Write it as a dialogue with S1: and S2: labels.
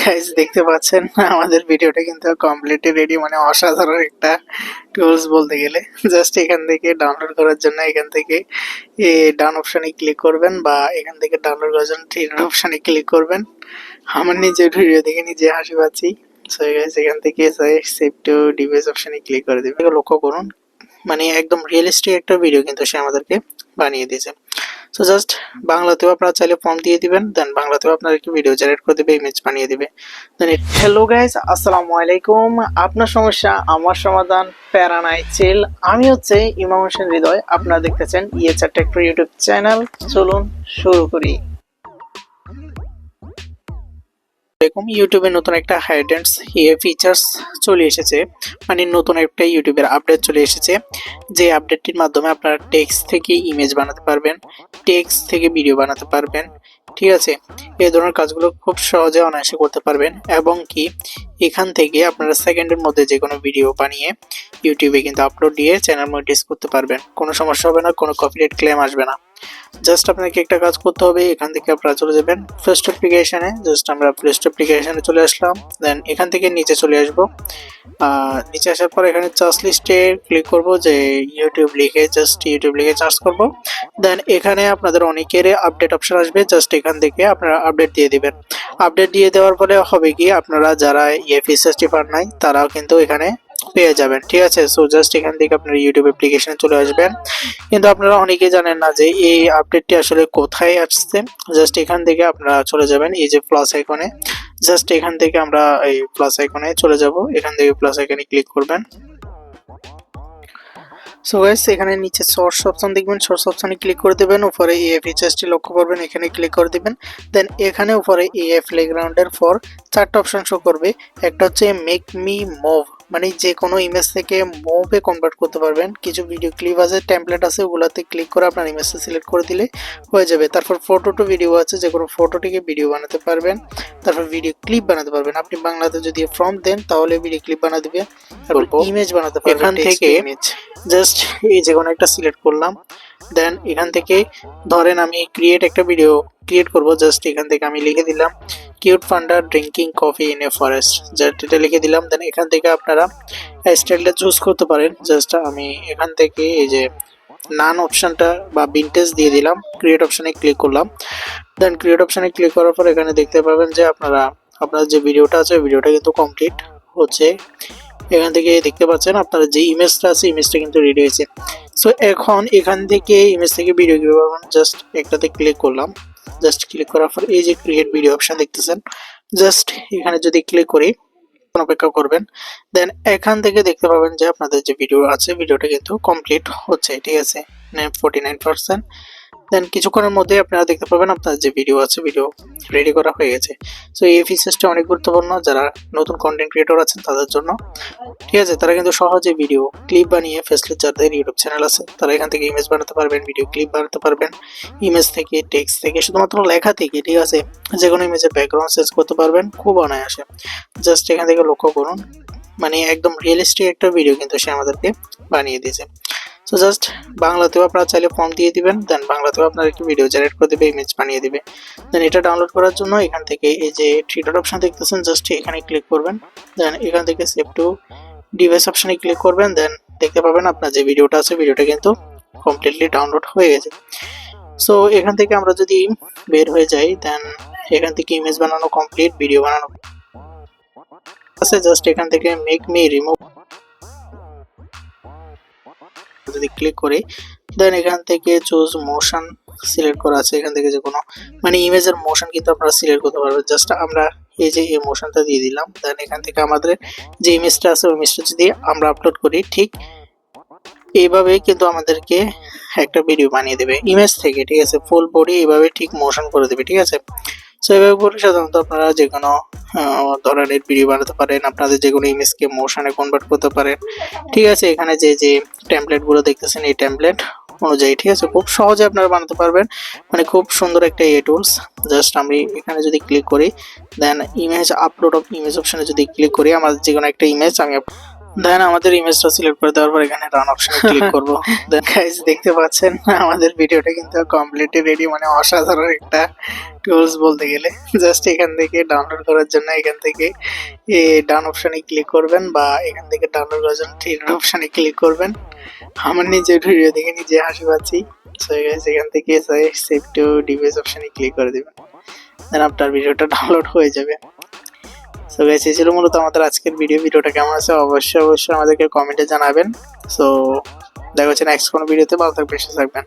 S1: Guys দেখতে পাচ্ছেন, আমাদের ভিডিওটা কিন্তু কমপ্লিটলি রেডি মানে অসাধারণ একটা টুলস বলতে গেলে। জাস্ট এখান থেকে ডাউনলোড করার জন্য এখান থেকে ডাউন অপশনে ক্লিক করবেন বা এখান থেকে ডাউনলোড করার জন্য থ্রি অপশনে ক্লিক করবেন। আমার নিজের ভিডিও দেখে নিজে হাসি পাচ্ছি। সো গাইজ এখান থেকে সেভ টু ডিভাইস অপশনে ক্লিক করে দেবে লক্ষ্য করুন মানে একদম রিয়েলিস্টিক একটা ভিডিও কিন্তু সে আমাদেরকে বানিয়ে দিয়েছে। সো জাস্ট বাংলাতেও আপনারা চাইলে ফর্ম দিয়ে দিবেন দেন বাংলাতেও আপনাদেরকে ভিডিও জেনারেট করে দেবে ইমেজ বানিয়ে দিবে। দেন হ্যালো গাইস আসসালামু আলাইকুম। আপনার সমস্যা, আমার সমাধান, প্যারা নাই চিল আমি হচ্ছে ইমাম হোসেন হৃদয়, আপনারা দেখতেছেন ইয়েচার টেক্টর ইউটিউব চ্যানেল চলুন শুরু করি। এরকম ইউটিউবে নতুন একটা হাইডেন্স ইয়ে ফিচার্স চলে এসেছে। মানে নতুন একটা ইউটিউবের আপডেট চলে এসেছে। যে আপডেটটির মাধ্যমে আপনারা টেক্সট থেকে ইমেজ বানাতে পারবেন টেক্সট থেকে ভিডিও বানাতে পারবেন, ঠিক আছে? এই ধরনের কাজগুলো খুব সহজে অনায়াসে করতে পারবেন। এবং কি, এখান থেকে আপনারা সেকেন্ডের মধ্যে যে কোনো ভিডিও বানিয়ে ইউটিউবে কিন্তু আপলোড দিয়ে চ্যানেল মনিটাইজ করতে পারবেন। কোনো সমস্যা হবে না, কোনো কপিরাইট ক্লেম আসবে না। জাস্ট আপনাকে একটা কাজ করতে হবে, এখান থেকে আপনারা চলে যাবেন ফার্স্ট অ্যাপ্লিকেশনে জাস্ট আমরা ফার্স্ট অ্যাপ্লিকেশনে চলে আসলাম দেন এখান থেকে নিচে চলে আসব। নিচে আসার পর এখানে চার্জ লিস্টে ক্লিক করব যে ইউটিউব লিখে জাস্ট ইউটিউব লিখে চার্জ করব। দেন এখানে আপনাদের অনেকের আপডেট অপশন আসবে জাস্ট এখান থেকে আপনারা আপডেট দিয়ে দিবেন। আপডেট দিয়ে দেওয়ার পরে হবে কি, আপনারা যারা ইএফ পার নাই, তারাও কিন্তু এখানে পেয়ে যাবেন, ঠিক আছে? সো জাস্ট এখান থেকে আপনারা ইউটিউব অ্যাপ্লিকেশনে চলে আসবেন। কিন্তু আপনারা অনেকেই জানেন না যে এই আপডেটটি আসলে কোথায় আসছে। জাস্ট এখান থেকে আপনারা চলে যাবেন, এই যে প্লাস আইকনে জাস্ট এখান থেকে আমরা এই প্লাস আইকনে চলে যাব। এখান থেকে প্লাস আইকনে ক্লিক করবেন। সো গাইস এখানে নিচে সোর্স অপশন দেখবেন। সোর্স অপশনে ক্লিক করে দেবেন। উপরে এএফ ফিচার্সটি লক্ষ্য করবেন। এখানে ক্লিক করে দিবেন। দেন এখানে উপরে এএফ প্লেগ্রাউন্ডের ফর চারটা অপশন শো করবে। একটা হচ্ছে মেক মি মুভ মানে যে কোনো ইমেজ থেকে মুভে কনভার্ট করতে পারবেন। কিছু ভিডিও ক্লিপ আছে টেমপ্লেট আছে ওগুলোতে ক্লিক করে আপনার ইমেজটা সিলেক্ট করে দিলে হয়ে যাবে। তারপর ফটো টু ভিডিও আছে যে কোনো ফটোটিকে ভিডিও বানাতে পারবেন। তারপর ভিডিও ক্লিপ বানাতে পারবেন। আপনি বাংলাতে যদি ফর্ম দেন তাহলে ভিডিও ক্লিপ বানা দিবে। ইমেজ বানাতে পারবেন এখান থেকে জাস্ট এই যে কোনো একটা সিলেক্ট করলাম। দেন এখান থেকে ধরেন আমি ক্রিয়েট একটা ভিডিও ক্রিয়েট করব জাস্ট এখান থেকে আমি লিখে দিলাম cute panda drinking coffee in a forest just এটা লিখে দিলাম দেন এখান থেকে আপনারা স্টাইলটা চুজ করতে পারেন। জাস্ট আমি এখান থেকে এই যে নান অপশনটা বা ভিনটেজ দিয়ে দিলাম ক্রিয়েট অপশনে ক্লিক করলাম। দেন ক্রিয়েট অপশনে ক্লিক করার পর এখানে দেখতে পাবেন যে আপনারা, আপনার যে ভিডিওটা আছে ভিডিওটা কিন্তু কমপ্লিট হচ্ছে। এখান থেকে দেখতে পাচ্ছেন আপনারা যে ইমেজটা আছে ইমেজটা কিন্তু রেডি হয়েছে। সো এখন এখান থেকে ইমেজ থেকে ভিডিও কীভাবে জাস্ট একটাতে ক্লিক করলাম। জাস্ট ক্লিক করার পর এই যে ক্রিয়েট ভিডিও অপশন দেখতেছেন। জাস্ট এখানে যদি ক্লিক করি অপেক্ষা করবেন। দেন এখান থেকে দেখতে পাবেন যে আপনাদের যে ভিডিও আছে ভিডিওটা কিন্তু কমপ্লিট হচ্ছে, ঠিক আছে? ফোর্টি নাইন পার্সেন্ট দেন কিছুক্ষণের মধ্যে আপনারা দেখতে পাবেন আপনার যে ভিডিও আছে ভিডিও রেডি করা হয়ে গেছে। সো এই ফিচার্সটা অনেক গুরুত্বপূর্ণ। যারা নতুন কন্টেন্ট ক্রিয়েটর আছেন তাদের জন্য। ঠিক আছে? তারা কিন্তু সহজে ভিডিও ক্লিপ বানিয়ে ফেসলেস যাদের ইউটিউব চ্যানেল আছে, তারা এখান থেকে ইমেজ বানাতে পারবেন ভিডিও ক্লিপ বানাতে পারবেন। ইমেজ থেকে টেক্সট থেকে, শুধুমাত্র লেখা থেকে, ঠিক আছে? যে কোনো ইমেজের ব্যাকগ্রাউন্ড চেঞ্জ করতে পারবেন, খুব অনায়াসে। জাস্ট এখান থেকে লক্ষ্য করুন। মানে একদম রিয়েলিস্টিক একটা ভিডিও কিন্তু সে আমাদেরকে বানিয়ে দিয়েছে। সো জাস্ট বাংলাতেও আপনারা চাইলে ফর্ম দিয়ে দিবেন দেন বাংলাতেও আপনাদেরকে ভিডিও জেনারেট করে দেবে ইমেজ বানিয়ে দিবে। দেন এটা ডাউনলোড করার জন্য এখান থেকে এই যে থ্রি ডট অপশন দেখতেছেন জাস্ট এখানে ক্লিক করবেন। দেন এখান থেকে সেভ টু ডিভাইস অপশনে ক্লিক করবেন দেন দেখতে পাবেন আপনার যে ভিডিওটা আছে ভিডিওটা কিন্তু কমপ্লিটলি ডাউনলোড হয়ে গেছে। সো এখান থেকে আমরা যদি বের হয়ে যাই দেন এখান থেকে ইমেজ বানানো কমপ্লিট ভিডিও বানানো আছে জাস্ট এখান থেকে মেক মি রিমুভ যদি ক্লিক করি দেন এখান থেকে চুজ মোশন সিলেক্ট করা আছে। এখান থেকে যে কোনো মানে ইমেজের মোশন কিন্তু আপনারা সিলেক্ট করতে পারবেন। জাস্ট আমরা এই যে এই মোশনটা দিয়ে দিলাম দেন এখান থেকে আমাদের যে ইমেজটা আছে, ওই ইমেজটা যদি আমরা আপলোড করি, ঠিক এইভাবেই কিন্তু আমাদেরকে একটা ভিডিও বানিয়ে দেবে। ইমেজ থেকে, ঠিক আছে? ফুল বডি এইভাবে ঠিক মোশন করে দেবে, ঠিক আছে? সো এইভাবে করে সাধারণত আপনারা যে কোনো ধরনের ভিডিও বানাতে পারেন। আপনাদের যে কোনো ইমেজকে মোশনে কনভার্ট করতে পারেন। ঠিক আছে, এখানে যে যে টেমপ্লেটগুলো দেখতেছেন, এই টেমপ্লেট অনুযায়ী, ঠিক আছে? খুব সহজে আপনারা বানাতে পারবেন। মানে খুব সুন্দর একটা এ টুলস জাস্ট আমি এখানে যদি ক্লিক করি then image upload of image অপশনে যদি ক্লিক করি, আমার যে কোনো একটা ইমেজ আমি দেন আমাদের ইমেজটা সিলেক্ট করে দেওয়ার পর এখানে রান অপশনে ক্লিক করব। দেন গাইস দেখতে পাচ্ছেন আমাদের ভিডিওটা কিন্তু কমপ্লিটলি রেডি মানে অসাধারণ একটা টুলস বলতে গেলে। জাস্ট এখান থেকে ডাউনলোড করার জন্য এখান থেকে এ ডান অপশনে ক্লিক করবেন বা এখান থেকে ডাউনলোড করার জন্য থ্রি অপশনে ক্লিক করবেন। আমার নিজের ভিডিও দেখে নিজে হাসি পাচ্ছি। সো গাইস এখান থেকে সেভ টু ডিভাইস অপশনে ক্লিক করে দিবেন। দেন আপনার ভিডিওটা ডাউনলোড হয়ে যাবে। সো গাইস এই ছিল মূলত আমাদের আজকের ভিডিও ভিডিওটা কেমন আছে? অবশ্যই অবশ্যই আমাদেরকে কমেন্টে জানাবেন। সো দেখা হচ্ছে নেক্সট কোনো ভিডিওতে ভালো থাকবেন, সুস্থ থাকবেন।